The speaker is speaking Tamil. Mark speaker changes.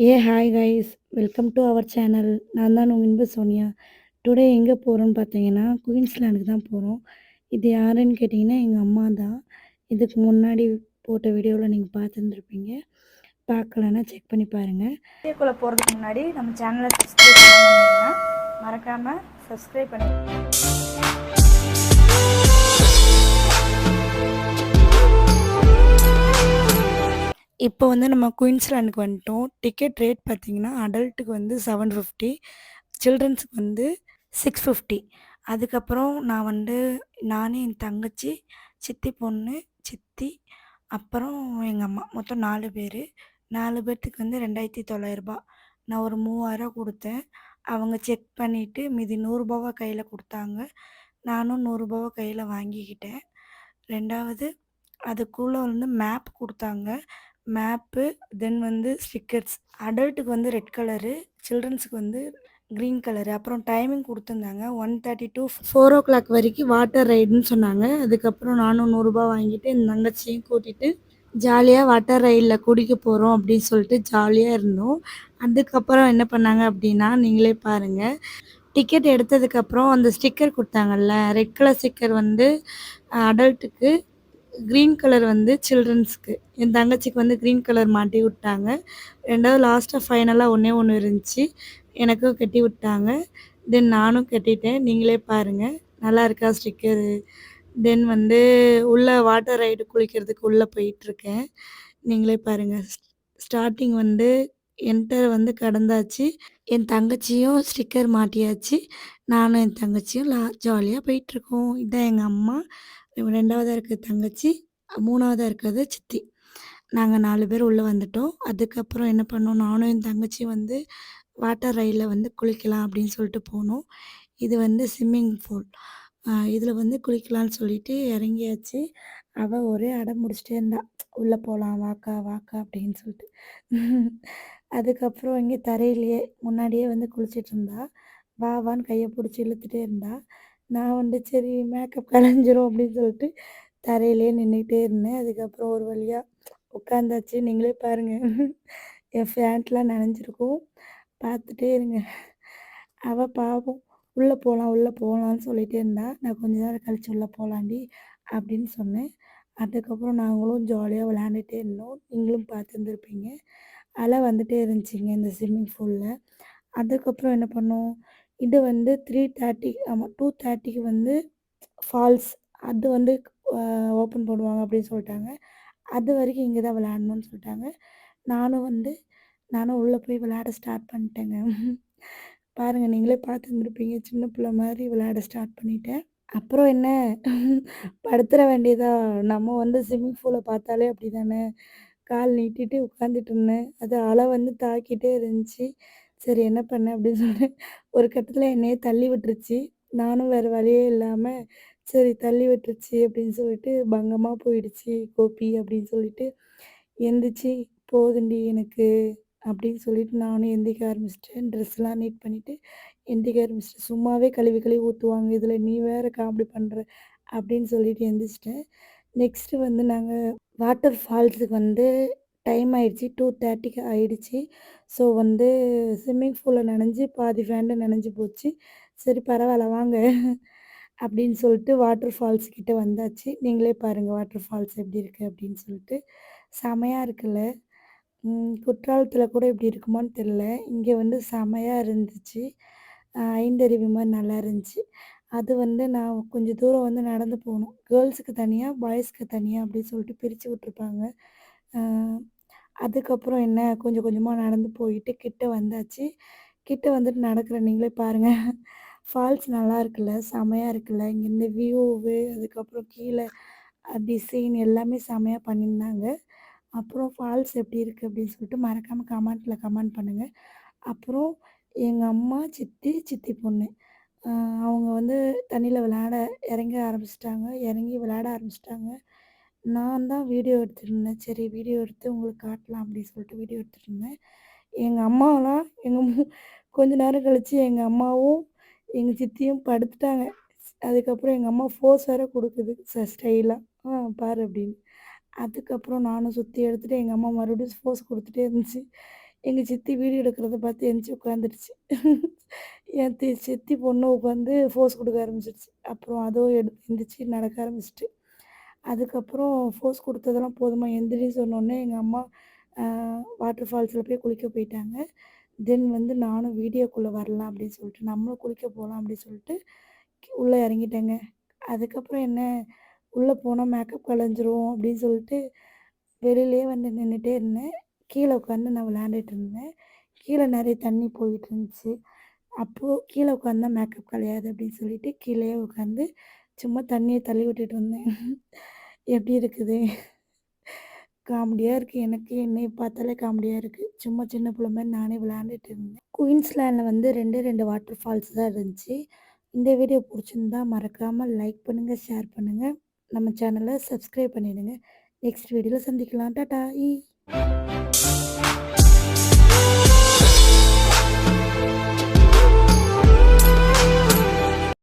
Speaker 1: A hi guys welcome to our channel நான் தான் உங்கள் இன்ப சோனியா. டுடே எங்கே போகிறோன்னு பார்த்தீங்கன்னா குயின்ஸ்லாண்டுக்கு தான் போகிறோம் இது யாருன்னு கேட்டிங்கன்னா எங்கள் அம்மா தான். இதுக்கு முன்னாடி போட்ட வீடியோவில் நீங்கள் பார்த்துருந்துருப்பீங்க பார்க்கலன்னா செக் பண்ணி பாருங்கள்
Speaker 2: வீடியோக்குள்ளே போகிறதுக்கு முன்னாடி நம்ம சேனலை சப்ஸ்கிரைப் பண்ணிங்கன்னா மறக்காமல் சப்ஸ்கிரைப் பண்ணி
Speaker 1: இப்போ வந்து நம்ம குயின்ஸ்லாண்டுக்கு வந்துட்டோம். டிக்கெட் ரேட் பார்த்தீங்கன்னா அடல்ட்டுக்கு வந்து செவன் ஃபிஃப்டி சில்ட்ரன்ஸுக்கு வந்து சிக்ஸ் ஃபிஃப்டி அதுக்கப்புறம் நான் வந்து நானே என் தங்கச்சி சித்தி பொண்ணு சித்தி அப்புறம் எங்கள் அம்மா. மொத்தம் நாலு பேர். நாலு பேர்த்துக்கு வந்து ரெண்டாயிரத்தி தொள்ளாயிரரூபா. நான் ஒரு மூவாயிரம் கொடுத்தேன். அவங்க செக் பண்ணிவிட்டு மீதி நூறுரூபாவா கையில் கொடுத்தாங்க. நானும் நூறுரூபாவா கையில் வாங்கிக்கிட்டேன். ரெண்டாவது அதுக்குள்ளே வந்து மேப் கொடுத்தாங்க. மேப்பு தென் வந்து ஸ்டிக்கர்ஸ் அடல்ட்டுக்கு வந்து ரெட் கலரு சில்ட்ரன்ஸுக்கு வந்து க்ரீன் கலரு அப்புறம் டைமிங் கொடுத்துருந்தாங்க one thirty to four o'clock வரைக்கும் வாட்டர் ரைடுன்னு சொன்னாங்க. அதுக்கப்புறம் நானும் நூறுரூபா வாங்கிட்டு என் தங்கச்சியும் கூட்டிகிட்டு ஜாலியாக வாட்டர் ரைடில் குடிக்க போகிறோம் அப்படின்னு சொல்லிட்டு ஜாலியாக இருந்தோம். அதுக்கப்புறம் என்ன பண்ணாங்க அப்படின்னா நீங்களே பாருங்கள் டிக்கெட் எடுத்ததுக்கப்புறம் அந்த ஸ்டிக்கர் கொடுத்தாங்கல்ல ரெட் கலர் ஸ்டிக்கர் வந்து அடல்ட்டுக்கு க்ரீன் கலர் வந்து சில்ட்ரன்ஸ்க்கு என் தங்கச்சிக்கு வந்து க்ரீன் கலர் மாட்டி விட்டாங்க. ரெண்டாவது லாஸ்ட்டாக ஃபைனலாக ஒன்றே ஒன்று இருந்துச்சு. எனக்கும் கட்டி விட்டாங்க. தென் நானும் கட்டிட்டேன். நீங்களே பாருங்கள் நல்லா இருக்கா ஸ்டிக்கரு? தென் வந்து உள்ளே வாட்டர் ரைடு குளிக்கிறதுக்கு உள்ளே போயிட்டுருக்கேன். நீங்களே பாருங்கள் ஸ்டார்டிங் வந்து என்டர் வந்து கடந்தாச்சு. என் தங்கச்சியும் ஸ்டிக்கர் மாட்டியாச்சு. நானும் என் தங்கச்சியும் லா ஜாலியாக போயிட்டுருக்கோம். இதான் எங்கள் அம்மா. ரெண்டாவதாக இருக்கிற தங்கச்சி மூணாவதாக இருக்கிறது சித்தி. நாங்கள் நாலு பேர் உள்ளே வந்துட்டோம். அதுக்கப்புறம் என்ன பண்ணோம்? நானும் என் தங்கச்சி வந்து வாட்டர் ரயிலில் வந்து குளிக்கலாம் அப்படின்னு சொல்லிட்டு போனோம். இது வந்து ஸ்விம்மிங் பூல். இதில் வந்து குளிக்கலாம்னு சொல்லிட்டு இறங்கியாச்சு. அவள் ஒரே அடம் முடிச்சிட்டே இருந்தா. உள்ளே போகலாம் வாக்கா வாக்கா அப்படின்னு சொல்லிட்டு. அதுக்கப்புறம் இங்கே தரையிலேயே முன்னாடியே வந்து குளிச்சிட்டு இருந்தா. வா வான்னு கையை பிடிச்சி இழுத்துட்டே இருந்தா. நான் வந்து சரி மேக்கப் கலைஞ்சிரும் அப்படின்னு சொல்லிட்டு தரையிலேயே நின்றுக்கிட்டே இருந்தேன். அதுக்கப்புறம் ஒரு வழியாக உட்காந்தாச்சு. நீங்களே பாருங்கள் என் ஃபேண்ட்லாம் நனைஞ்சிருக்கும். பார்த்துட்டே இருங்க. அவள் பாவம் உள்ளே போகலாம் உள்ளே போகலான்னு சொல்லிகிட்டே இருந்தா நான் கொஞ்ச நேரம் கழிச்சு உள்ளே போகலாண்டி அப்படின்னு சொன்னேன். அதுக்கப்புறம் நாங்களும் ஜாலியாக விளையாண்டுட்டே இருந்தோம். நீங்களும் பார்த்துருந்துருப்பீங்க. அலை வந்துட்டே இருந்துச்சிங்க இந்த ஸ்விம்மிங் பூலில் அதுக்கப்புறம் என்ன பண்ணோம்? இது வந்து த்ரீ தேர்ட்டி ஆமாம் டூ தேர்ட்டிக்கு வந்து ஃபால்ஸ் அது வந்து ஓப்பன் பண்ணுவாங்க அப்படின்னு சொல்லிட்டாங்க. அது வரைக்கும் இங்கே தான் விளையாடணும்னு சொல்லிட்டாங்க. நானும் வந்து நானும் உள்ளே போய் விளையாட ஸ்டார்ட் பண்ணிட்டேங்க. பாருங்கள் நீங்களே பார்த்துருந்துருப்பீங்க. சின்ன பிள்ளை மாதிரி விளையாட ஸ்டார்ட் பண்ணிட்டேன். அப்புறம் என்ன? படுத்துற வேண்டியதா? நம்ம வந்து ஸ்விம்மிங் பூலை பார்த்தாலே அப்படி தானே கால் நீட்டிட்டு உட்காந்துட்டு இருந்தேன். அது அலை வந்து தாக்கிட்டே இருந்துச்சு. சரி என்ன பண்ணேன் அப்படின்னு சொல்லிட்டு ஒரு கட்டத்தில் என்னையே தள்ளி விட்டுருச்சு. நானும் வேறு வழியே இல்லாமல் சரி தள்ளி விட்டுருச்சு அப்படின்னு சொல்லிட்டு பங்கமாக போயிடுச்சு கோபி அப்படின்னு சொல்லிட்டு. எந்திரிச்சு போதுண்டி எனக்கு அப்படின்னு சொல்லிட்டு நானும் எந்திரிக்க ஆரம்பிச்சிட்டேன். ட்ரெஸ்லாம் நீட் பண்ணிவிட்டு எந்திரிக்க ஆரம்பிச்சிட்டேன். சும்மாவே கழுவி கழுவி ஊற்றுவாங்க இதில் நீ வேறு காமெடி பண்ணுற அப்படின்னு சொல்லிட்டு எந்திரிச்சிட்டேன். நெக்ஸ்ட்டு வந்து நாங்கள் வாட்டர் ஃபால்ஸுக்கு வந்து டைம் ஆயிடுச்சு. டூ தேர்ட்டிக்கு ஆயிடுச்சு. ஸோ வந்து ஸ்விம்மிங் பூலில் நனைஞ்சு பாதி ஃபேண்டு நனைஞ்சு போச்சு. சரி பரவாயில்ல வாங்க. அப்படின்னு சொல்லிட்டு வாட்டர் ஃபால்ஸ் கிட்டே வந்தாச்சு. நீங்களே பாருங்கள் வாட்டர் ஃபால்ஸ் எப்படி இருக்குது அப்படின்னு சொல்லிட்டு. செமையாக இருக்குல்ல. குற்றாலத்தில் கூட இப்படி இருக்குமான்னு தெரில இங்கே வந்து செமையாக இருந்துச்சு. ஐந்தருவி மாதிரி நல்லா இருந்துச்சு. அது வந்து நான் கொஞ்சம் தூரம் வந்து நடந்து போகணும். கேர்ள்ஸுக்கு தனியாக பாய்ஸ்க்கு தனியாக அப்படின்னு சொல்லிட்டு பிரித்து விட்ருப்பாங்க அதுக்கப்புறம் என்ன கொஞ்சம் கொஞ்சமாக நடந்து போயிட்டு கிட்ட வந்தாச்சு. கிட்ட வந்துட்டு நடக்கிற நீங்களே பாருங்கள் ஃபால்ஸ் நல்லா இருக்குல்ல செமையாக இருக்குல்ல. இங்கேருந்து வியூவு அதுக்கப்புறம் கீழே டிசைன் எல்லாமே செமையாக பண்ணியிருந்தாங்க. அப்புறம் ஃபால்ஸ் எப்படி இருக்குது அப்படின்னு சொல்லிட்டு மறக்காமல் கமெண்ட்டில் கமெண்ட் பண்ணுங்கள் அப்புறம் எங்கள் அம்மா சித்தி சித்தி பொண்ணு. அவங்க வந்து தண்ணியில் விளையாட இறங்க ஆரம்பிச்சிட்டாங்க. இறங்கி விளையாட ஆரம்பிச்சிட்டாங்க. நான் தான் வீடியோ எடுத்துருந்தேன் சரி வீடியோ எடுத்து உங்களுக்கு காட்டலாம் அப்படின்னு சொல்லிட்டு வீடியோ எடுத்துகிட்டு இருந்தேன் எங்கள் அம்மாவெலாம் எங்கள் கொஞ்ச நேரம் கழித்து எங்கள் அம்மாவும் எங்கள் சித்தியும் படுத்துட்டாங்க. அதுக்கப்புறம் எங்கள் அம்மா ஃபோர்ஸ் வேறு கொடுக்குது ச ஸ்டைலாக ஆ பாரு அப்படின்னு. அதுக்கப்புறம் நானும் சுற்றி எடுத்துகிட்டு எங்கள் அம்மா மறுபடியும் ஃபோர்ஸ் கொடுத்துட்டே இருந்துச்சு. எங்கள் சித்தி வீடியோ எடுக்கிறத பார்த்து எந்திச்சு உட்காந்துருச்சு. என் சித்தி பொண்ணு உட்காந்து ஃபோர்ஸ் கொடுக்க ஆரம்பிச்சிருச்சு. அப்புறம் அதுவும் எடு எந்திரிச்சு நடக்க ஆரம்பிச்சிட்டு. அதுக்கப்புறம் ஃபோர்ஸ் கொடுத்ததெல்லாம் போதுமா? எந்திரின்னு சொன்னோடனே எங்கள் அம்மா வாட்டர் ஃபால்ஸில் போய் குளிக்க போயிட்டாங்க. தென் வந்து நானும் வீடியோக்குள்ளே வரலாம் அப்படின்னு சொல்லிட்டு நம்மளும் குளிக்க போகலாம் அப்படின்னு சொல்லிட்டு உள்ளே இறங்கிட்டேங்க. அதுக்கப்புறம் என்ன? உள்ளே போனால் மேக்கப் கலைஞ்சிரும் அப்படின்னு சொல்லிட்டு வெளியிலே வந்து நின்றுட்டே இருந்தேன். கீழே உட்காந்து நான் விளையாண்டுட்டு இருந்தேன். கீழே நிறைய தண்ணி போயிட்டு இருந்துச்சு. அப்போது கீழே உட்காந்தா மேக்கப் கலையாது அப்படின்னு சொல்லிட்டு கீழே உட்காந்து சும்மா தண்ணியை தள்ளி விட்டுட்டு வந்தேன். எப்படி இருக்குது? காமெடியாக இருக்குது எனக்கு என்னை பார்த்தாலே காமெடியாக இருக்குது சும்மா சின்ன பிள்ளை மாதிரி நானே விளையாண்டுட்டு இருந்தேன். குயின்ஸ்லேண்டில் வந்து ரெண்டு ரெண்டு வாட்டர் ஃபால்ஸ் தான் இருந்துச்சு. இந்த வீடியோ பிடிச்சிருந்தா மறக்காமல் லைக் பண்ணுங்கள் ஷேர் பண்ணுங்கள் நம்ம சேனலை சப்ஸ்கிரைப் பண்ணிடுங்க. நெக்ஸ்ட் வீடியோவில் சந்திக்கலாம். டாடா. ஈ